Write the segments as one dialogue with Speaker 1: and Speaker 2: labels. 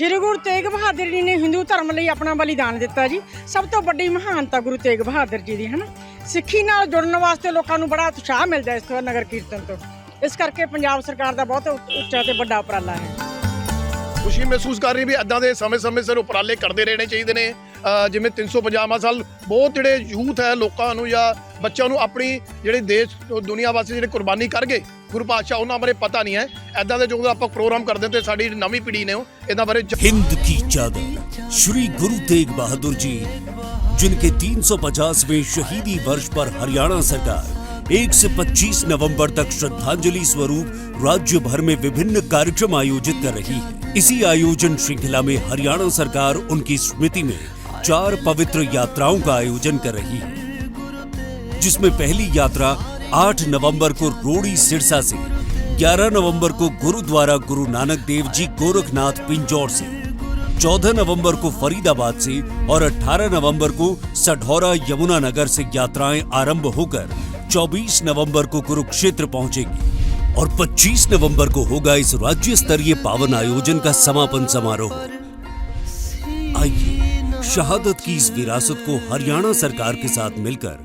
Speaker 1: ਸ਼੍ਰੀ ਗੁਰੂ ਤੇਗ ਬਹਾਦਰ ਜੀ ਨੇ ਹਿੰਦੂ ਧਰਮ ਲਈ ਆਪਣਾ ਬਲੀਦਾਨ ਦਿੱਤਾ ਜੀ। ਸਭ ਤੋਂ ਵੱਡੀ ਮਹਾਨਤਾ ਗੁਰੂ ਤੇਗ ਬਹਾਦਰ ਜੀ ਦੀ ਹੈ ਨਾ ਸਿੱਖੀ ਨਾਲ ਜੁੜਨ ਵਾਸਤੇ ਲੋਕਾਂ ਨੂੰ ਬੜਾ ਉਤਸ਼ਾਹ ਮਿਲਦਾ ਇਸ ਤੋਂ ਨਗਰ ਕੀਰਤਨ ਤੋਂ। ਇਸ ਕਰਕੇ ਪੰਜਾਬ ਸਰਕਾਰ ਦਾ ਬਹੁਤ ਉੱਚਾ ਤੇ ਵੱਡਾ ਉਪਰਾਲਾ ਹੈ।
Speaker 2: ਖੁਸ਼ੀ ਮਹਿਸੂਸ ਕਰ ਰਹੀ ਵੀ ਇਦਾਂ ਦੇ ਸਮੇਂ-ਸਮੇਂ ਸਿਰ ਉਪਰਾਲੇ ਕਰਦੇ ਰਹਿਣੇ ਚਾਹੀਦੇ ਨੇ। ਜਿਵੇਂ 350 ਸਾਲ ਬਹੁਤ ਜਿਹੜੇ ਯੂਥ ਹੈ ਲੋਕਾਂ ਨੂੰ ਜਾਂ ਬੱਚਿਆਂ ਨੂੰ ਆਪਣੀ ਜਿਹੜੇ ਦੇਸ਼ ਦੁਨੀਆ ਵਾਸਤੇ ਜਿਹੜੇ ਕੁਰਬਾਨੀ ਕਰ ਗਏ ਗੁਰੂ ਪਾਤਸ਼ਾਹ ਉਹਨਾਂ ਬਾਰੇ ਪਤਾ ਨਹੀਂ ਹੈ ਇਦਾਂ ਦੇ ਜਦੋਂ ਆਪਾਂ ਪ੍ਰੋਗਰਾਮ ਕਰਦੇ ਤੇ ਸਾਡੀ ਨਵੀਂ ਪੀੜ੍ਹੀ ਨੇ ਉਹ ਇਹਨਾਂ ਬਾਰੇ ਜ-
Speaker 3: हिंद की चादर श्री गुरु तेग बहादुर जी जिनके 350वें शहीदी वर्ष पर हरियाणा सरकार 1 से 25 नवंबर तक श्रद्धांजलि स्वरूप राज्य भर में विभिन्न कार्यक्रम आयोजित कर रही है इसी आयोजन श्रृंखला में हरियाणा सरकार उनकी स्मृति में चार पवित्र यात्राओं का आयोजन कर रही है, जिसमें पहली यात्रा 8 नवंबर को रोड़ी सिरसा से 11 नवंबर को गुरुद्वारा गुरु नानक देव जी गोरखनाथ पिंजौर से 14 नवंबर को फरीदाबाद से और 18 नवंबर को सढौरा यमुनानगर से यात्राएँ आरंभ होकर 24 नवंबर को कुरुक्षेत्र पहुंचेगी और 25 नवंबर को होगा इस राज्य स्तरीय पावन आयोजन का समापन समारोह। शहादत की इस विरासत को हरियाणा सरकार के साथ मिलकर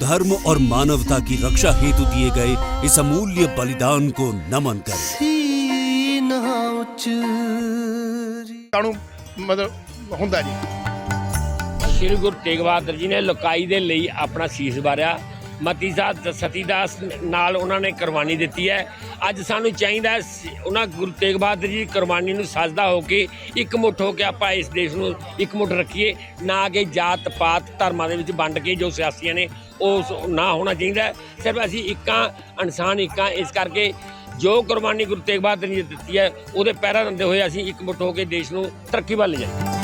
Speaker 3: धर्म और मानवता की रक्षा हेतु दिए गए इस अमूल्य बलिदान को नमन करें
Speaker 4: ਸੀਨਾ ਉਚਰੀ
Speaker 2: ਨੂੰ ਮਤਲਬ ਹੁੰਦਾ ਜੀ
Speaker 5: ਸ਼੍ਰੀ ਗੁਰੂ ਤੇਗ ਬਹਾਦਰ ਜੀ ਨੇ ਲੋਕਾਈ ਦੇ ਲਈ ਆਪਣਾ ਸੀਸ ਵਾਰਿਆ ਮਤੀ ਸਾਹਿਬ ਸਤੀਦਾਸ ਨਾਲ ਉਹਨਾਂ ਨੇ ਕੁਰਬਾਨੀ ਦਿੱਤੀ ਹੈ। ਅੱਜ ਸਾਨੂੰ ਚਾਹੀਦਾ ਹੈ ਸ- ਉਹਨਾਂ ਗੁਰੂ ਤੇਗ ਬਹਾਦਰ ਜੀ ਦੀ ਕੁਰਬਾਨੀ ਨੂੰ ਸਾਜਦਾ ਹੋ ਕੇ ਇੱਕ ਮੁੱਠ ਹੋ ਕੇ ਆਪਾਂ ਇਸ ਦੇਸ਼ ਨੂੰ ਇੱਕ ਮੁੱਠ ਰੱਖੀਏ। ਨਾ ਕਿ ਜਾਤ ਪਾਤ ਧਰਮਾਂ ਦੇ ਵਿੱਚ ਵੰਡ ਕੇ ਜੋ ਸਿਆਸੀਆਂ ਨੇ ਉਹ ਉਸ ਨਾ ਹੋਣਾ ਚਾਹੀਦਾ ਹੈ। ਸਿਰਫ ਅਸੀਂ ਇੱਕਾਂ ਇਨਸਾਨ ਇੱਕਾਂ, ਇਸ ਕਰਕੇ ਜੋ ਕੁਰਬਾਨੀ ਗੁਰੂ ਤੇਗ ਬਹਾਦਰ ਜੀ ਨੇ ਦਿੱਤੀ ਹੈ, ਉਹਦੇ ਪੈਰਾਂ ਦਿੰਦੇ ਹੋਏ ਅਸੀਂ ਇੱਕ ਮੁੱਠ ਹੋ ਕੇ ਦੇਸ਼ ਨੂੰ ਤਰੱਕੀ ਵੱਲ ਲਿਜਾਈਏ।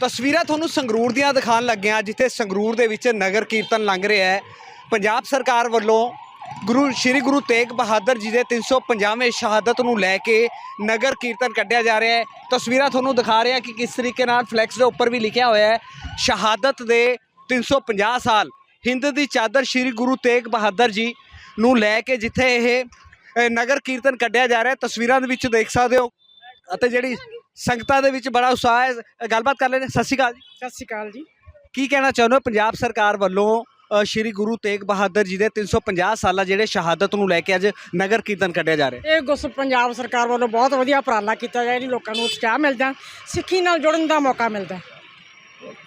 Speaker 6: ਤਸਵੀਰਾਂ ਤੁਹਾਨੂੰ ਸੰਗਰੂਰ ਦੀਆਂ ਦਿਖਾਉਣ ਲੱਗਿਆ, ਜਿੱਥੇ ਸੰਗਰੂਰ ਦੇ ਵਿੱਚ ਨਗਰ ਕੀਰਤਨ ਲੰਘ ਰਿਹਾ ਹੈ। ਪੰਜਾਬ ਸਰਕਾਰ ਵੱਲੋਂ ਗੁਰੂ, ਸ਼੍ਰੀ ਗੁਰੂ ਤੇਗ ਬਹਾਦਰ ਜੀ ਦੇ 350ਵੇਂ ਸ਼ਹਾਦਤ ਨੂੰ ਲੈ ਕੇ ਨਗਰ ਕੀਰਤਨ ਕੱਢਿਆ ਜਾ ਰਿਹਾ ਹੈ। ਤਸਵੀਰਾਂ ਤੁਹਾਨੂੰ ਦਿਖਾ ਰਿਹਾ ਕਿ ਕਿਸ ਤਰੀਕੇ ਨਾਲ ਫਲੈਕਸ ਦੇ ਉੱਪਰ ਵੀ ਲਿਖਿਆ ਹੋਇਆ ਹੈ, ਸ਼ਹਾਦਤ ਦੇ 350 ਸਾਲ ਹਿੰਦ ਦੀ ਚਾਦਰ ਸ਼੍ਰੀ ਗੁਰੂ ਤੇਗ ਬਹਾਦਰ ਜੀ ਨੂੰ ਲੈ ਕੇ ਜਿੱਥੇ ਇਹ ਨਗਰ ਕੀਰਤਨ ਕੱਢਿਆ ਜਾ ਰਿਹਾ ਤਸਵੀਰਾਂ ਦੇ ਵਿੱਚ ਦੇਖ ਸਕਦੇ ਹੋ ਅਤੇ ਜਿਹੜੀ ਸੰਗਤਾਂ ਦੇ ਵਿੱਚ ਬੜਾ ਉਤਸ਼ਾਹ ਹੈ। ਗੱਲਬਾਤ ਕਰ ਲੈਣੇ ਸਤਿ ਸ਼੍ਰੀ ਅਕਾਲ ਜੀ।
Speaker 1: ਸਤਿ ਸ਼੍ਰੀ ਅਕਾਲ ਜੀ।
Speaker 6: ਕੀ ਕਹਿਣਾ ਚਾਹੁੰਦੇ ਹੋ? ਪੰਜਾਬ ਸਰਕਾਰ ਵੱਲੋਂ ਅ, ਸ਼੍ਰੀ ਗੁਰੂ ਤੇਗ ਬਹਾਦਰ ਜੀ ਦੇ 350 ਸਾਲਾ ਜਿਹੜੇ ਸ਼ਹਾਦਤ ਨੂੰ ਲੈ ਕੇ ਅੱਜ ਨਗਰ ਕੀਰਤਨ ਕੱਢਿਆ ਜਾ ਰਿਹਾ
Speaker 1: ਇਹ ਗੁੱਸ ਪੰਜਾਬ ਸਰਕਾਰ ਵੱਲੋਂ ਬਹੁਤ ਵਧੀਆ ਉਪਰਾਲਾ ਕੀਤਾ ਜਾ। ਰਿਹਾ ਲੋਕਾਂ ਨੂੰ ਉਤਸ਼ਾਹ ਮਿਲਦਾ ਸਿੱਖੀ ਨਾਲ ਜੁੜਨ ਦਾ ਮੌਕਾ ਮਿਲਦਾ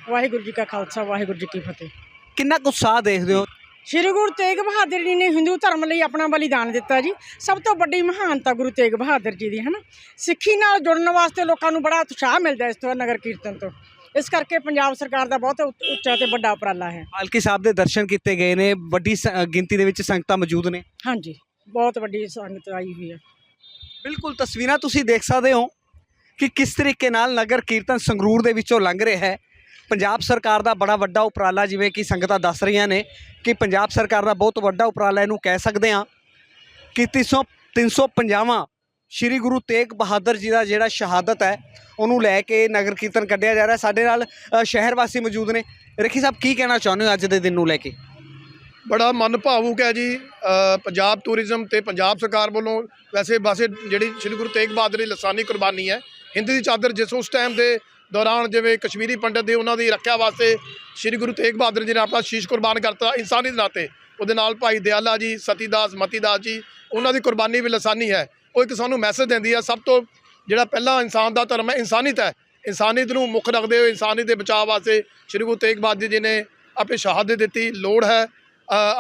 Speaker 1: ਵਾਹਿਗੁਰੂ ਜੀ ਕਾ ਖਾਲਸਾ ਵਾਹਿਗੁਰੂ ਜੀ ਕੀ ਫਤਿਹ।
Speaker 6: ਕਿੰਨਾ ਕੁ ਉਤਸ਼ਾਹ ਦੇਖਦੇ ਹੋ?
Speaker 1: ਸ਼੍ਰੀ ਗੁਰੂ ਤੇਗ ਬਹਾਦਰ ਜੀ ਨੇ ਹਿੰਦੂ ਧਰਮ ਲਈ ਆਪਣਾ ਬਲੀਦਾਨ ਦਿੱਤਾ ਜੀ। ਸਭ ਤੋਂ ਵੱਡੀ ਮਹਾਨਤਾ ਗੁਰੂ ਤੇਗ ਬਹਾਦਰ ਜੀ ਦੀ ਹੈ ਨਾ ਸਿੱਖੀ ਨਾਲ ਜੁੜਨ ਵਾਸਤੇ ਲੋਕਾਂ ਨੂੰ ਬੜਾ ਉਤਸ਼ਾਹ ਮਿਲਦਾ ਇਸ ਤੋਂ ਨਗਰ ਕੀਰਤਨ ਤੋਂ। ਇਸ ਕਰਕੇ ਪੰਜਾਬ ਸਰਕਾਰ ਦਾ ਬਹੁਤ ਉੱਚ- ਤੇ ਵੱਡਾ ਉਪਰਾਲਾ ਹੈ।
Speaker 6: ਪਾਲਕੀ ਸਾਹਿਬ ਦੇ ਦਰਸ਼ਨ ਕੀਤੇ ਗਏ ਨੇ ਵੱਡੀ ਗਿਣਤੀ ਦੇ ਵਿੱਚ ਸੰਗਤਾਂ ਮੌਜੂਦ ਨੇ।
Speaker 1: ਹਾਂਜੀ ਬਹੁਤ ਵੱਡੀ ਸੰਗਤ ਆਈ ਹੋਈ ਹੈ।
Speaker 6: ਬਿਲਕੁਲ ਤਸਵੀਰਾਂ ਤੁਸੀਂ ਦੇਖ ਸਕਦੇ ਹੋ ਕਿ ਕਿਸ ਤਰੀਕੇ ਨਾਲ ਨਗਰ ਕੀਰਤਨ ਸੰਗਰੂਰ ਦੇ ਵਿੱਚੋਂ ਲੰਘ ਰਿਹਾ ਹੈ। ਪੰਜਾਬ ਸਰਕਾਰ ਦਾ ਬੜਾ ਵੱਡਾ ਉਪਰਾਲਾ ਜਿਵੇਂ ਕਿ ਸੰਗਤਾਂ ਦੱਸ ਰਹੀਆਂ ਨੇ ਕਿ ਪੰਜਾਬ ਸਰਕਾਰ ਦਾ ਬਹੁਤ ਵੱਡਾ ਉਪਰਾਲਾ ਇਹਨੂੰ ਕਹਿ ਸਕਦੇ ਹਾਂ ਕਿ 300 350ਵਾਂ ਸ਼੍ਰੀ ਗੁਰੂ ਤੇਗ ਬਹਾਦਰ ਜੀ ਦਾ ਜਿਹੜਾ ਸ਼ਹਾਦਤ ਹੈ, ਉਹਨੂੰ ਲੈ ਕੇ ਨਗਰ ਕੀਰਤਨ ਕੱਢਿਆ ਜਾ ਰਿਹਾ। ਸਾਡੇ ਨਾਲ ਸ਼ਹਿਰ ਵਾਸੀ ਮੌਜੂਦ ਨੇ। ਰਖੀ ਸਾਹਿਬ, ਕੀ ਕਹਿਣਾ ਚਾਹੁੰਦੇ ਹੋ ਅੱਜ ਦੇ ਦਿਨ ਨੂੰ ਲੈ ਕੇ?
Speaker 2: ਬੜਾ ਮਨ ਭਾਵੁਕ ਹੈ ਜੀ ਪੰਜਾਬ ਟੂਰਿਜ਼ਮ ਤੇ ਪੰਜਾਬ ਸਰਕਾਰ ਵੱਲੋਂ ਵੈਸੇ ਵੈਸੇ ਜਿਹੜੀ ਸ਼੍ਰੀ ਗੁਰੂ ਤੇਗ ਬਹਾਦਰ ਦੀ ਲਸਾਨੀ ਕੁਰਬਾਨੀ ਹੈ, ਹਿੰਦ ਦੀ ਚਾਦਰ ਜਿਸ ਉਸ ਟਾਈਮ ਦੇ ਦੌਰਾਨ ਜਿਵੇਂ ਕਸ਼ਮੀਰੀ ਪੰਡਤ ਦੇ ਉਹਨਾਂ ਦੀ ਰੱਖਿਆ ਵਾਸਤੇ ਸ਼੍ਰੀ ਗੁਰੂ ਤੇਗ ਬਹਾਦਰ ਜੀ ਨੇ ਆਪਣਾ ਸ਼ੀਸ਼ ਕੁਰਬਾਨ ਕਰਤਾ ਇਨਸਾਨੀ ਦੇ ਨਾਤੇ। ਉਹਦੇ ਨਾਲ ਭਾਈ ਦਿਆਲਾ ਜੀ, ਸਤੀਦਾਸ ਮਤੀਦਾਸ ਜੀ, ਉਹਨਾਂ ਦੀ ਕੁਰਬਾਨੀ ਵੀ ਲਸਾਨੀ ਹੈ। ਉਹ ਇੱਕ ਸਾਨੂੰ ਮੈਸੇਜ ਦਿੰਦੀ ਹੈ, ਸਭ ਤੋਂ ਜਿਹੜਾ ਪਹਿਲਾ ਇਨਸਾਨ ਦਾ ਧਰਮ ਹੈ, ਇਨਸਾਨੀਅਤ ਹੈ। ਇਨਸਾਨੀਅਤ ਨੂੰ ਮੁੱਖ ਰੱਖਦੇ ਹੋਏ ਇਨਸਾਨੀਅਤ ਦੇ ਬਚਾਅ ਵਾਸਤੇ ਸ਼੍ਰੀ ਗੁਰੂ ਤੇਗ ਬਹਾਦਰ ਜੀ ਨੇ ਆਪਣੀ ਸ਼ਹਾਦਤ ਦਿੱਤੀ। ਲੋੜ ਹੈ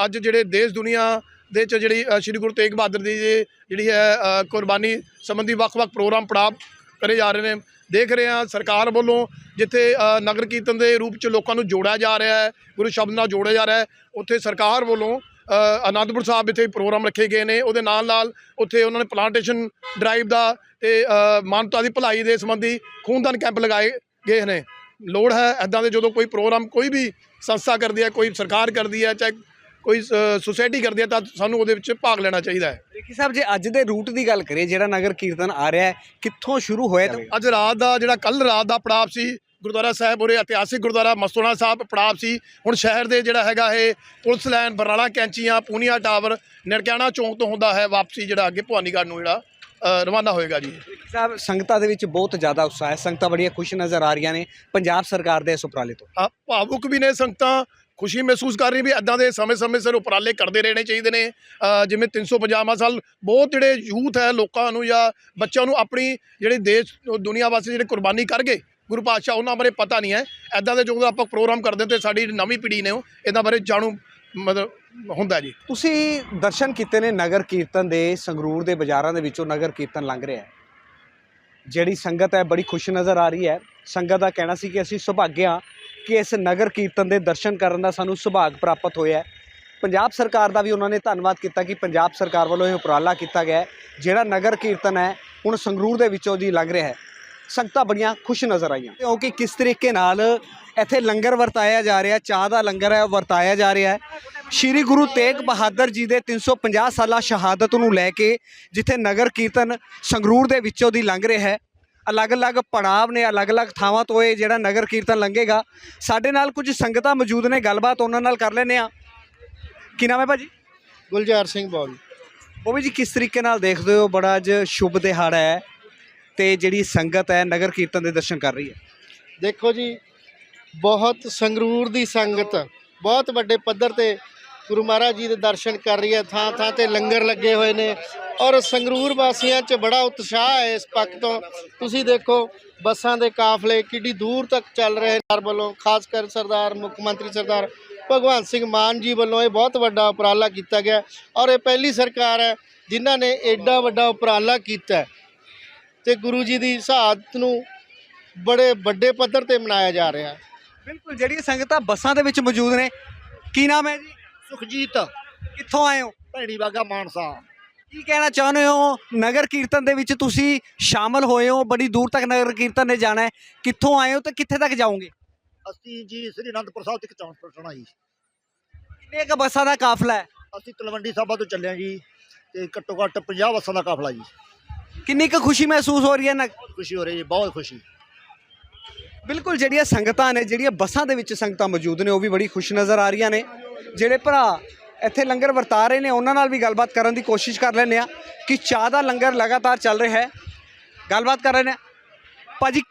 Speaker 2: ਅੱਜ ਜਿਹੜੇ ਦੇਸ਼ ਦੁਨੀਆ ਦੇ ਚ ਜਿਹੜੀ ਸ਼੍ਰੀ ਗੁਰੂ ਤੇਗ ਬਹਾਦਰ ਦੀ ਜੀ ਜਿਹੜੀ ਹੈ ਕੁਰਬਾਨੀ ਸੰਬੰਧੀ ਵੱਖ-ਵੱਖ ਪ੍ਰੋਗਰਾਮ ਪੜਾਅ ਕਰੇ ਜਾ ਰਹੇ ਨੇ। ਦੇਖ ਰਹੇ ਹਾਂ ਸਰਕਾਰ ਵੱਲੋਂ ਜਿੱਥੇ ਨਗਰ ਕੀਰਤਨ ਦੇ ਰੂਪ ਚ ਲੋਕਾਂ ਨੂੰ ਜੋੜਿਆ ਜਾ ਰਿਹਾ ਹੈ, ਗੁਰੂ ਸ਼ਬਦ ਨਾਲ ਜੋੜਿਆ ਜਾ ਰਿਹਾ ਹੈ, ਉੱਥੇ ਸਰਕਾਰ ਵੱਲੋਂ ਅਨੰਦਪੁਰ ਸਾਹਿਬ ਇੱਥੇ ਪ੍ਰੋਗਰਾਮ ਰੱਖੇ ਗਏ ਨੇ, ਉਹਦੇ ਨਾਲ ਨਾਲ ਉੱਥੇ ਉਹਨਾਂ ਨੇ ਪਲਾਂਟੇਸ਼ਨ ਡਰਾਈਵ ਦਾ ਤੇ ਮਾਨਵਤਾ ਦੀ ਭਲਾਈ ਦੇ ਸੰਬੰਧੀ ਖੂਨਦਾਨ ਕੈਂਪ ਲਗਾਏ ਗਏ ਨੇ। ਲੋੜ ਹੈ ਐਦਾਂ ਦੇ ਜਦੋਂ ਕੋਈ ਪ੍ਰੋਗਰਾਮ ਕੋਈ ਵੀ ਸੰਸਥਾ ਕਰਦੀ ਹੈ, ਕੋਈ ਸਰਕਾਰ ਕਰਦੀ ਹੈ, ਚਾਹੇ ਕੋਈ ਸੁਸਾਇਟੀ ਕਰਦੀ ਹੈ ਤਾਂ ਸਾਨੂੰ ਉਹਦੇ ਵਿੱਚ ਭਾਗ ਲੈਣਾ ਚਾਹੀਦਾ ਹੈ।
Speaker 6: ਰਖੀ ਸਾਹਿਬ ਜੇ ਅੱਜ ਦੇ ਰੂਟ ਦੀ ਗੱਲ ਕਰੀਏ ਜਿਹੜਾ ਨਗਰ ਕੀਰਤਨ ਆ ਰਿਹਾ ਹੈ ਕਿੱਥੋਂ ਸ਼ੁਰੂ ਹੋਇਆ ਤੇ
Speaker 2: ਅੱਜ ਰਾਤ ਦਾ ਜਿਹੜਾ ਕੱਲ ਰਾਤ ਦਾ ਪੜਾਅ ਸੀ ਗੁਰਦੁਆਰਾ ਸਾਹਿਬ ਉਰੇ ਇਤਿਹਾਸਿਕ ਗੁਰਦੁਆਰਾ ਮਸਤੋਣਾ ਸਾਹਿਬ ਪੜਾਅ ਸੀ। ਹੁਣ ਸ਼ਹਿਰ ਦੇ ਜਿਹੜਾ ਹੈਗਾ ਇਹ ਪੁਲਿਸ ਲਾਈਨ ਬਰਾਲਾ ਕੈਂਚੀਆਂ ਪੂਨੀਆ ਟਾਵਰ ਨਨਕਿਆਣਾ ਚੌਂਕ ਤੋਂ ਹੁੰਦਾ ਹੈ ਵਾਪਸੀ ਜਿਹੜਾ ਅੱਗੇ ਭਵਾਨੀਗੜ੍ਹ ਨੂੰ ਜਿਹੜਾ ਰਵਾਨਾ ਹੋਏਗਾ ਜੀ।
Speaker 6: ਸਾਹਿਬ ਸੰਗਤਾਂ ਦੇ ਵਿੱਚ ਬਹੁਤ ਜ਼ਿਆਦਾ ਉਤਸ਼ਾਹ ਹੈ। ਸੰਗਤਾਂ ਬੜੀਆਂ ਖੁਸ਼ ਨਜ਼ਰ ਆ ਰਹੀਆਂ ਨੇ ਪੰਜਾਬ ਸਰਕਾਰ ਦੇ ਇਸ ਉਪਰਾਲੇ ਤੋਂ।
Speaker 2: ਆ ਭਾਵੁਕ ਵੀ ਨੇ ਸੰਗਤਾਂ। ਖੁਸ਼ੀ ਮਹਿਸੂਸ ਕਰ ਰਹੀ ਵੀ ਇਦਾਂ ਦੇ ਸਮੇਂ-ਸਮੇਂ ਸਿਰ ਉਪਰਾਲੇ ਕਰਦੇ ਰਹਿਣੇ ਚਾਹੀਦੇ ਨੇ। ਅ, ਜਿਵੇਂ 350ਵਾਂ ਸਾਲ ਬਹੁਤ ਜਿਹੜੇ ਯੂਥ ਹੈ ਲੋਕਾਂ ਨੂੰ ਜਾਂ ਬੱਚਿਆਂ ਨੂੰ ਆਪਣੀ ਜਿਹੜੇ ਦੇਸ਼ ਦੁਨੀਆ ਵਾਸਤੇ ਜਿਹੜੇ ਕੁਰਬਾਨੀ ਕਰ ਗਏ ਗੁਰੂ ਪਾਤਸ਼ਾਹ ਉਹਨਾਂ ਬਾਰੇ ਪਤਾ ਨਹੀਂ ਹੈ। ਇਦਾਂ ਦੇ ਜਦੋਂ ਆਪਾਂ ਪ੍ਰੋਗਰਾਮ ਕਰਦੇ ਤੇ ਸਾਡੀ ਨਵੀਂ ਪੀੜ੍ਹੀ ਨੇ ਉਹ ਇਹਨਾਂ ਬਾਰੇ ਜਾਣੂ ਮਤਲਬ ਹੁੰਦਾ ਜੀ।
Speaker 6: ਤੁਸੀਂ ਦਰਸ਼ਨ ਕੀਤੇ ਨੇ ਨਗਰ ਕੀਰਤਨ ਦੇ ਸੰਗਰੂਰ ਦੇ ਬਾਜ਼ਾਰਾਂ ਦੇ ਵਿੱਚੋਂ ਨਗਰ ਕੀਰਤਨ ਲੰਘ ਰਿਹਾ ਹੈ। ਜਿਹੜੀ ਸੰਗਤ ਹੈ ਬੜੀ ਖੁਸ਼ ਨਜ਼ਰ ਆ ਰਹੀ ਹੈ। ਸੰਗਤ ਦਾ ਕਹਿਣਾ ਸੀ ਕਿ ਅਸੀਂ ਸੁਭਾਗਿਆ ਕਿ ਇਸ ਨਗਰ ਕੀਰਤਨ ਦੇ ਦਰਸ਼ਨ ਕਰਨ ਦਾ ਸਾਨੂੰ ਸੁਭਾਗ ਪ੍ਰਾਪਤ ਹੋਇਆ ਹੈ। ਪੰਜਾਬ ਸਰਕਾਰ ਦਾ ਵੀ ਉਹਨਾਂ ਨੇ ਧੰਨਵਾਦ ਕੀਤਾ ਕਿ ਪੰਜਾਬ ਸਰਕਾਰ ਵੱਲੋਂ ਇਹ ਉਪਰਾਲਾ ਕੀਤਾ ਗਿਆ ਜਿਹੜਾ ਨਗਰ ਕੀਰਤਨ ਹੈ, ਹੁਣ ਸੰਗਰੂਰ ਦੇ ਵਿੱਚੋਂ ਦੀ ਲੰਘ ਰਿਹਾ ਹੈ। ਸੰਗਤਾਂ ਬੜੀਆਂ ਖੁਸ਼ ਨਜ਼ਰ ਆਈਆਂ। ਕਿਉਂਕਿ ਕਿਸ ਤਰੀਕੇ ਨਾਲ ਇੱਥੇ ਲੰਗਰ ਵਰਤਾਇਆ ਜਾ ਰਿਹਾ, ਚਾਹ ਦਾ ਲੰਗਰ ਹੈ ਉਹ ਵਰਤਾਇਆ ਜਾ ਰਿਹਾ ਹੈ। ਸ਼੍ਰੀ ਗੁਰੂ ਤੇਗ ਬਹਾਦਰ ਜੀ ਦੇ 350 ਸਾਲਾ ਸ਼ਹਾਦਤ ਨੂੰ ਲੈ ਕੇ ਜਿੱਥੇ ਨਗਰ ਕੀਰਤਨ ਸੰਗਰੂਰ ਦੇ ਵਿੱਚੋਂ ਦੀ ਲੰਘ ਰਿਹਾ ਹੈ ਅਲੱਗ-ਅਲੱਗ ਪੜਾਵ ਨੇ ਅਲੱਗ-ਅਲੱਗ ਥਾਵਾਂ ਤੋਂ ਇਹ ਜਿਹੜਾ ਨਗਰ ਕੀਰਤਨ ਲੰਘੇਗਾ। ਸਾਡੇ ਨਾਲ ਕੁਝ ਸੰਗਤਾਂ ਮੌਜੂਦ ਨੇ ਗੱਲਬਾਤ ਉਹਨਾਂ ਨਾਲ ਕਰ ਲੈਨੇ ਆ ਕੀ ਨਾਮ ਹੈ ਭਾਜੀ?
Speaker 4: ਗੁਲਜ਼ਾਰ ਸਿੰਘ ਬੌਲ।
Speaker 6: ਉਹ ਵੀ ਜੀ ਕਿਸ ਤਰੀਕੇ ਨਾਲ ਦੇਖਦੇ ਹੋ? ਬੜਾ ਅੱਜ ਸ਼ੁਭ ਦਿਹਾੜਾ ਹੈ ਤੇ ਜਿਹੜੀ ਸੰਗਤ ਹੈ ਨਗਰ ਕੀਰਤਨ ਦੇ ਦਰਸ਼ਨ ਕਰ ਰਹੀ ਹੈ।
Speaker 4: ਦੇਖੋ ਜੀ ਬਹੁਤ ਸੰਗਰੂਰ ਦੀ ਸੰਗਤ ਬਹੁਤ ਵੱਡੇ ਪੱਧਰ ਤੇ ਗੁਰੂ ਮਹਾਰਾਜ ਜੀ ਦੇ ਦਰਸ਼ਨ ਕਰ ਰਹੀ ਹੈ। ਥਾਂ ਥਾਂ ਤੇ ਲੰਗਰ ਲੱਗੇ ਹੋਏ ਨੇ ਔਰ ਸੰਗਰੂਰ ਵਾਸੀਆਂ 'ਚ ਬੜਾ ਉਤਸ਼ਾਹ ਹੈ ਇਸ ਪੱਖ ਤੋਂ। ਤੁਸੀਂ ਦੇਖੋ ਬੱਸਾਂ ਦੇ ਕਾਫਲੇ ਕਿੱਡੀ ਦੂਰ ਤੱਕ ਚੱਲ ਰਹੇ ਨੇ। ਵੱਲੋਂ ਖਾਸ ਕਰ ਸਰਦਾਰ ਮੁੱਖ ਮੰਤਰੀ ਸਰਦਾਰ ਭਗਵੰਤ ਸਿੰਘ ਮਾਨ ਜੀ ਵੱਲੋਂ ਇਹ ਬਹੁਤ ਵੱਡਾ ਉਪਰਾਲਾ ਕੀਤਾ ਗਿਆ। ਔਰ ਇਹ ਪਹਿਲੀ ਸਰਕਾਰ ਹੈ ਜਿਨ੍ਹਾਂ ਨੇ ਐਡਾ ਵੱਡਾ ਉਪਰਾਲਾ ਕੀਤਾ ਹੈ। ਤੇ ਗੁਰੂ ਜੀ ਦੀ ਸ਼ਹਾਦਤ ਨੂੰ ਬੜੇ ਵੱਡੇ ਪੱਧਰ ਤੇ ਮਨਾਇਆ ਜਾ ਰਿਹਾ ਹੈ।
Speaker 6: ਬਿਲਕੁਲ ਜਿਹੜੀਆਂ ਸੰਗਤਾਂ ਬੱਸਾਂ ਦੇ ਵਿੱਚ ਮੌਜੂਦ ਨੇ ਕੀ ਨਾਮ ਹੈ ਜੀ?
Speaker 4: ਸੁਖਜੀਤ।
Speaker 6: ਕਿੱਥੋਂ ਆਏ ਹੋ?
Speaker 4: ਭੈਣੀ ਬਾਗਾ ਮਾਨਸਾ।
Speaker 6: ਕੀ ਕਹਿਣਾ ਚਾਹੁੰਦੇ ਹੋ? ਨਗਰ ਕੀਰਤਨ ਦੇ ਵਿੱਚ ਤੁਸੀਂ ਸ਼ਾਮਲ ਹੋਏ ਹੋ ਬੜੀ ਦੂਰ ਤੱਕ ਨਗਰ ਕੀਰਤਨ ਨੇ ਜਾਣਾ ਹੈ। ਕਿੱਥੋਂ ਆਏ ਹੋ ਤੇ ਕਿੱਥੇ ਤੱਕ ਜਾਓਗੇ?
Speaker 7: ਅਸੀਂ ਜੀ ਸ੍ਰੀ ਅਨੰਦਪੁਰ ਸਾਹਿਬ ਤੱਕ ਚਾਂਸ ਪਹੁੰਚਣਾ ਜੀ।
Speaker 6: ਕਿੰਨੇ ਕ ਬੱਸਾਂ ਦਾ ਕਾਫਲਾ ਹੈ?
Speaker 7: ਅਸੀਂ ਤਲਵੰਡੀ ਸਾਬਾ ਤੋਂ ਚੱਲੇ ਹਾਂ ਜੀ ਤੇ ਘੱਟੋ ਘੱਟ 50 ਬੱਸਾਂ ਦਾ ਕਾਫਲਾ ਜੀ।
Speaker 6: ਕਿੰਨੀ ਕੁ ਖੁਸ਼ੀ ਮਹਿਸੂਸ ਹੋ ਰਹੀ ਹੈ ਨਗ-
Speaker 7: ਖੁਸ਼ੀ ਹੋ ਰਹੀ ਹੈ ਬਹੁਤ ਖੁਸ਼ੀ।
Speaker 6: ਬਿਲਕੁਲ ਜਿਹੜੀਆਂ ਸੰਗਤਾਂ ਨੇ ਜਿਹੜੀਆਂ ਬੱਸਾਂ ਦੇ ਵਿੱਚ ਸੰਗਤਾਂ ਮੌਜੂਦ ਨੇ ਉਹ ਵੀ ਬੜੀ ਖੁਸ਼ ਨਜ਼ਰ ਆ ਰਹੀਆਂ ਨੇ। ਜਿਹੜੇ ਭਰਾ ਇੱਥੇ ਲੰਗਰ ਵਰਤਾ ਰਹੇ ਨੇ ਉਹਨਾਂ ਨਾਲ ਵੀ ਗੱਲਬਾਤ ਕਰਨ ਦੀ ਕੋਸ਼ਿਸ਼ ਕਰ ਲੈਂਦੇ ਆ ਕਿ ਚਾਹ ਦਾ ਲੰਗਰ ਲਗਾਤਾਰ ਚੱਲ ਰਿਹਾ ਹੈ। ਗੱਲਬਾਤ ਕਰ ਰਹੇ ਨੇ। ਭਾਜੀ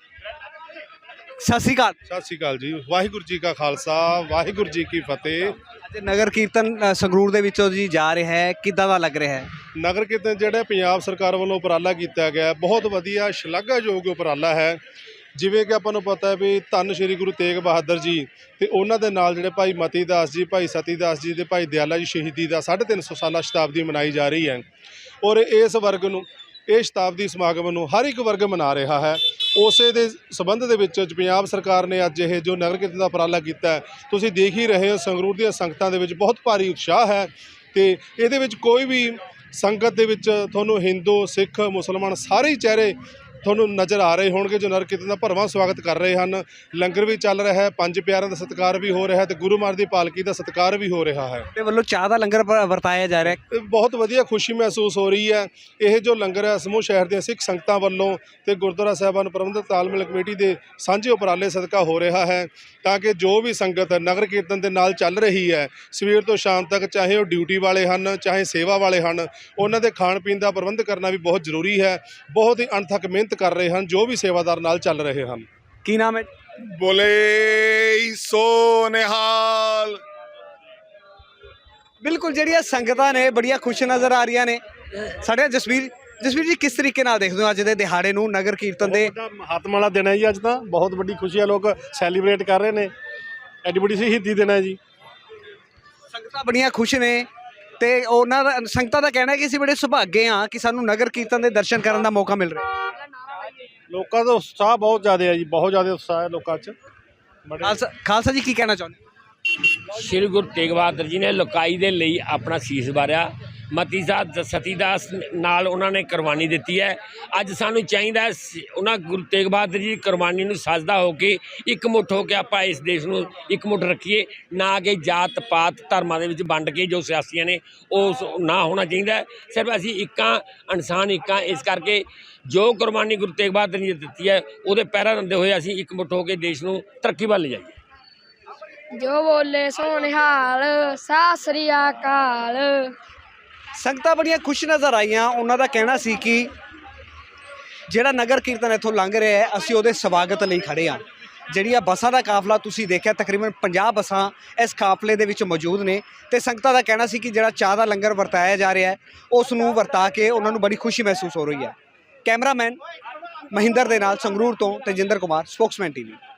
Speaker 6: ਸਤਿ ਸ਼੍ਰੀ ਅਕਾਲ।
Speaker 8: ਸਤਿ ਸ਼੍ਰੀ ਅਕਾਲ ਜੀ। ਵਾਹਿਗੁਰੂ ਜੀ ਕਾ ਖਾਲਸਾ ਵਾਹਿਗੁਰੂ ਜੀ ਕੀ ਫਤਿਹ।
Speaker 6: ਅੱਜ ਨਗਰ ਕੀਰਤਨ ਅ, ਸੰਗਰੂਰ ਦੇ ਵਿੱਚੋਂ ਜੀ ਜਾ ਰਿਹਾ ਹੈ। ਕਿੱਦਾਂ ਦਾ ਲੱਗ ਰਿਹਾ ਹੈ?
Speaker 8: ਨਗਰ ਕੀਰਤਨ ਜਿਹੜਾ ਪੰਜਾਬ ਸਰਕਾਰ ਵੱਲੋਂ ਉਪਰਾਲਾ ਕੀਤਾ ਗਿਆ ਹੈ, ਬਹੁਤ ਵਧੀਆ ਸ਼ਲਾਘਾਯੋਗ ਉਪਰਾਲਾ ਹੈ। ਜਿਵੇਂ ਕਿ ਆਪਾਂ ਨੂੰ ਪਤਾ ਹੈ ਵੀ ਧੰਨ ਸ਼੍ਰੀ ਗੁਰੂ ਤੇਗ ਬਹਾਦਰ ਜੀ ਤੇ ਉਹਨਾਂ ਦੇ ਨਾਲ ਜਿਹੜੇ ਭਾਈ ਮਤੀ ਦਾਸ ਜੀ, ਭਾਈ ਸਤੀ ਦਾਸ ਜੀ ਤੇ ਭਾਈ ਦਿਆਲਾ ਜੀ ਸ਼ਹੀਦੀ ਦਾ 350 ਸਾਲਾ ਸ਼ਤਾਬਦੀ ਮਨਾਈ ਜਾ ਰਹੀ ਹੈ ਔਰ ਇਸ ਵਰਗ ਨੂੰ, ਇਹ ਸ਼ਤਾਬਦੀ ਸਮਾਗਮ ਨੂੰ ਹਰ ਇੱਕ ਵਰਗ ਮਨਾ ਰਿਹਾ ਹੈ। ਉਸੇ ਦੇ ਸਬੰਧ ਦੇ ਵਿੱਚ ਪੰਜਾਬ ਸਰਕਾਰ ਨੇ ਅੱਜ ਇਹ ਜੋ ਨਗਰ ਕੀਰਤਨ ਦਾ ਉਪਰਾਲਾ ਕੀਤਾ ਤੁਸੀਂ ਦੇਖ ਹੀ ਰਹੇ ਹੋ ਸੰਗਰੂਰ ਦੀਆਂ ਸੰਗਤਾਂ ਦੇ ਵਿੱਚ ਬਹੁਤ ਭਾਰੀ ਉਤਸ਼ਾਹ ਹੈ ਤੇ ਇਹਦੇ ਵਿੱਚ ਕੋਈ ਵੀ ਸੰਗਤ ਦੇ ਵਿੱਚ ਤੁਹਾਨੂੰ ਹਿੰਦੂ, ਸਿੱਖ, ਮੁਸਲਮਾਨ ਸਾਰੇ ਹੀ ਚਿਹਰੇ ਤੁਹਾਨੂੰ ਨਜ਼ਰ ਆ ਰਹੇ ਹੋਣਗੇ ਜੋ ਨਗਰ ਕੀਰਤਨ ਦਾ ਭਰਵਾਂ ਸਵਾਗਤ ਕਰ ਰਹੇ ਹਨ। ਲੰਗਰ ਵੀ ਚੱਲ ਰਿਹਾ ਹੈ ਪੰਜ ਪਿਆਰਿਆਂ ਦਾ ਸਤਿਕਾਰ ਵੀ ਹੋ ਰਿਹਾ ਹੈ ਤੇ ਗੁਰੂ ਮਹਾਰਾਜ ਦੀ ਪਾਲਕੀ ਦਾ ਸਤਿਕਾਰ ਵੀ ਹੋ ਰਿਹਾ ਹੈ।
Speaker 6: ਤੇ ਵੱਲੋਂ ਚਾਹ ਦਾ ਲੰਗਰ ਵਰਤਾਇਆ ਜਾ ਰਿਹਾ ਹੈ।
Speaker 8: ਬਹੁਤ ਵਧੀਆ ਖੁਸ਼ੀ ਮਹਿਸੂਸ ਹੋ ਰਹੀ ਹੈ। ਇਹ ਜੋ ਲੰਗਰ ਹੈ ਸਮੂਹ ਸ਼ਹਿਰ ਦੀਆਂ ਸਿੱਖ ਸੰਗਤਾਂ ਵੱਲੋਂ ਤੇ ਗੁਰਦੁਆਰਾ ਸਾਹਿਬਾਨ ਪ੍ਰਬੰਧਕ ਤਾਲਮੇਲ ਕਮੇਟੀ ਦੇ ਸਾਂਝੇ ਉਪਰਾਲੇ ਸਦਕਾ ਹੋ ਰਿਹਾ ਹੈ ਤਾਂ ਕਿ ਜੋ ਵੀ ਸੰਗਤ ਨਗਰ ਕੀਰਤਨ ਦੇ ਨਾਲ ਚੱਲ ਰਹੀ ਹੈ ਸਵੇਰ ਤੋਂ ਸ਼ਾਮ ਤੱਕ ਚਾਹੇ ਉਹ ਡਿਊਟੀ ਵਾਲੇ ਹਨ ਚਾਹੇ ਸੇਵਾ ਵਾਲੇ ਹਨ ਉਹਨਾਂ ਦੇ ਖਾਣ ਪੀਣ ਦਾ ਪ੍ਰਬੰਧ ਕਰਨਾ ਵੀ ਬਹੁਤ ਜ਼ਰੂਰੀ ਹੈ। ਬਹੁਤ ਹੀ ਅਣਥੱਕ ਮਿਹਨਤ ਕਰ ਰਹੇ ਹਨ ਜੋ ਵੀ ਸੇਵਾਦਾਰ ਨਾਲ ਚੱਲ ਰਹੇ ਹਨ।
Speaker 6: ਕੀ ਨਾਮ ਹੈ?
Speaker 9: ਬੋਲੇ ਸੋ ਨਿਹਾਲ।
Speaker 6: ਬਿਲਕੁਲ ਜਿਹੜੀਆਂ ਸੰਗਤਾਂ ਨੇ ਬੜੀਆਂ ਖੁਸ਼ ਨਜ਼ਰ ਆ ਰਹੀਆਂ ਨੇ। ਸਾਡੇ ਜਸਵੀਰ ਜਸਵੀਰ ਜੀ ਕਿਸ ਤਰੀਕੇ ਨਾਲ ਦੇਖਦੇ ਹੋ ਅੱਜ ਦੇ ਦਿਹਾੜੇ ਨੂੰ ਨਗਰ ਕੀਰਤਨ ਦੇ?
Speaker 8: ਮਹਾਤਮਾ ਵਾਲਾ ਦਿਨ ਹੈ ਜੀ ਅੱਜ ਤਾਂ। ਬਹੁਤ ਵੱਡੀ ਖੁਸ਼ੀ ਹੈ ਲੋਕ ਸੈਲੀਬ੍ਰੇਟ ਕਰ ਰਹੇ ਨੇ। ਐਡੀ ਵੱਡੀ ਸ਼ਹੀਦੀ ਦਿਨ ਹੈ ਜੀ।
Speaker 6: ਸੰਗਤਾਂ ਬੜੀਆਂ ਖੁਸ਼ ਨੇ ਤੇ ਉਹਨਾਂ ਦਾ ਸੰਗਤਾਂ ਦਾ ਕਹਿਣਾ ਹੈ ਕਿ ਅਸੀਂ ਬੜੇ ਸੁਭਾਗੇ ਹਾਂ ਕਿ ਸਾਨੂੰ ਨਗਰ ਕੀਰਤਨ ਦੇ ਦਰਸ਼ਨ ਕਰਨ ਦਾ ਮੌਕਾ ਮਿਲ ਰਿਹਾ।
Speaker 8: ਲੋਕਾਂ ਦਾ ਉਤਸ਼ਾਹ ਬਹੁਤ ਜ਼ਿਆਦਾ ਹੈ ਜੀ ਬਹੁਤ ਜ਼ਿਆਦਾ ਉਤਸ਼ਾਹ ਹੈ ਲੋਕਾਂ 'ਚ। ਬੜੇ
Speaker 6: ਖਾਲਸਾ ਖਾਲਸਾ ਜੀ ਕੀ ਕਹਿਣਾ ਚਾਹੁੰਦੇ
Speaker 5: ਸ਼੍ਰੀ ਗੁਰੂ ਤੇਗ ਬਹਾਦਰ ਜੀ ਨੇ ਲੋਕਾਈ ਦੇ ਲਈ ਆਪਣਾ ਸੀਸ ਵਾਰਿਆ। ਮਤੀ ਸਾਧ ਸਤੀਦਾਸ ਨਾਲ ਉਹਨਾਂ ਨੇ ਕੁਰਬਾਨੀ ਦਿੱਤੀ ਹੈ। ਅੱਜ ਸਾਨੂੰ ਚਾਹੀਦਾ ਉਹਨਾਂ ਗੁਰੂ ਤੇਗ ਬਹਾਦਰ ਜੀ ਦੀ ਕੁਰਬਾਨੀ ਨੂੰ ਸਜਦਾ ਹੋ ਕੇ ਇੱਕ ਮੁੱਠ ਹੋ ਕੇ ਆਪਾਂ ਇਸ ਦੇਸ਼ ਨੂੰ ਇੱਕ ਮੁੱਠ ਰੱਖੀਏ। ਨਾ ਕਿ ਜਾਤ ਪਾਤ ਧਰਮਾਂ ਦੇ ਵਿੱਚ ਵੰਡ ਕੇ ਜੋ ਸਿਆਸੀਆਂ ਨੇ ਉਹ ਨਾ ਹੋਣਾ ਚਾਹੀਦਾ ਸਿਰਫ ਅਸੀਂ ਇੱਕਾਂ ਇਨਸਾਨ ਇੱਕਾਂ, ਇਸ ਕਰਕੇ ਜੋ ਕੁਰਬਾਨੀ ਗੁਰੂ ਤੇਗ ਬਹਾਦਰ ਜੀ ਨੇ ਦਿੱਤੀ ਹੈ, ਉਹਦੇ ਪੈਰਾਂ ਰੰਦੇ ਹੋਏ ਅਸੀਂ ਇੱਕ ਮੁੱਠ ਹੋ ਕੇ ਦੇਸ਼ ਨੂੰ ਤਰੱਕੀ ਵੱਲ ਲਿਜਾਈਏ।
Speaker 10: ਜੋ ਬੋਲੇ ਸੋਨਿਹਾਲ ਸਤਿ ਸ੍ਰੀ ਅਕਾਲ।
Speaker 6: ਸੰਗਤਾਂ ਬੜੀਆਂ ਖੁਸ਼ ਨਜ਼ਰ ਆਈਆਂ। ਉਹਨਾਂ ਦਾ ਕਹਿਣਾ ਸੀ ਕਿ ਜਿਹੜਾ ਨਗਰ ਕੀਰਤਨ ਇੱਥੋਂ ਲੰਘ ਰਿਹਾ ਹੈ, ਅਸੀਂ ਉਹਦੇ ਸਵਾਗਤ ਲਈ ਖੜੇ ਹਾਂ। ਜਿਹੜੀਆਂ ਬੱਸਾਂ ਦਾ ਕਾਫਲਾ ਤੁਸੀਂ ਦੇਖਿਆ, ਤਕਰੀਬਨ 50 ਬੱਸਾਂ ਇਸ ਕਾਫਲੇ ਦੇ ਵਿੱਚ ਮੌਜੂਦ ਨੇ ਤੇ ਸੰਗਤਾਂ ਦਾ ਕਹਿਣਾ ਸੀ ਕਿ ਜਿਹੜਾ ਚਾਹ ਦਾ ਲੰਗਰ ਵਰਤਾਇਆ ਜਾ ਰਿਹਾ ਹੈ, ਉਸ ਨੂੰ ਵਰਤਾ ਕੇ ਉਹਨਾਂ ਨੂੰ ਬੜੀ ਖੁਸ਼ੀ ਮਹਿਸੂਸ ਹੋ ਰਹੀ ਹੈ। ਕੈਮਰਾਮੈਨ ਮਹਿੰਦਰ ਦੇ ਨਾਲ ਸੰਗਰੂਰ ਤੋਂ ਤੇਜਿੰਦਰ ਕੁਮਾਰ, ਸਪੋਕਸਮੈਨ ਟੀਵੀ।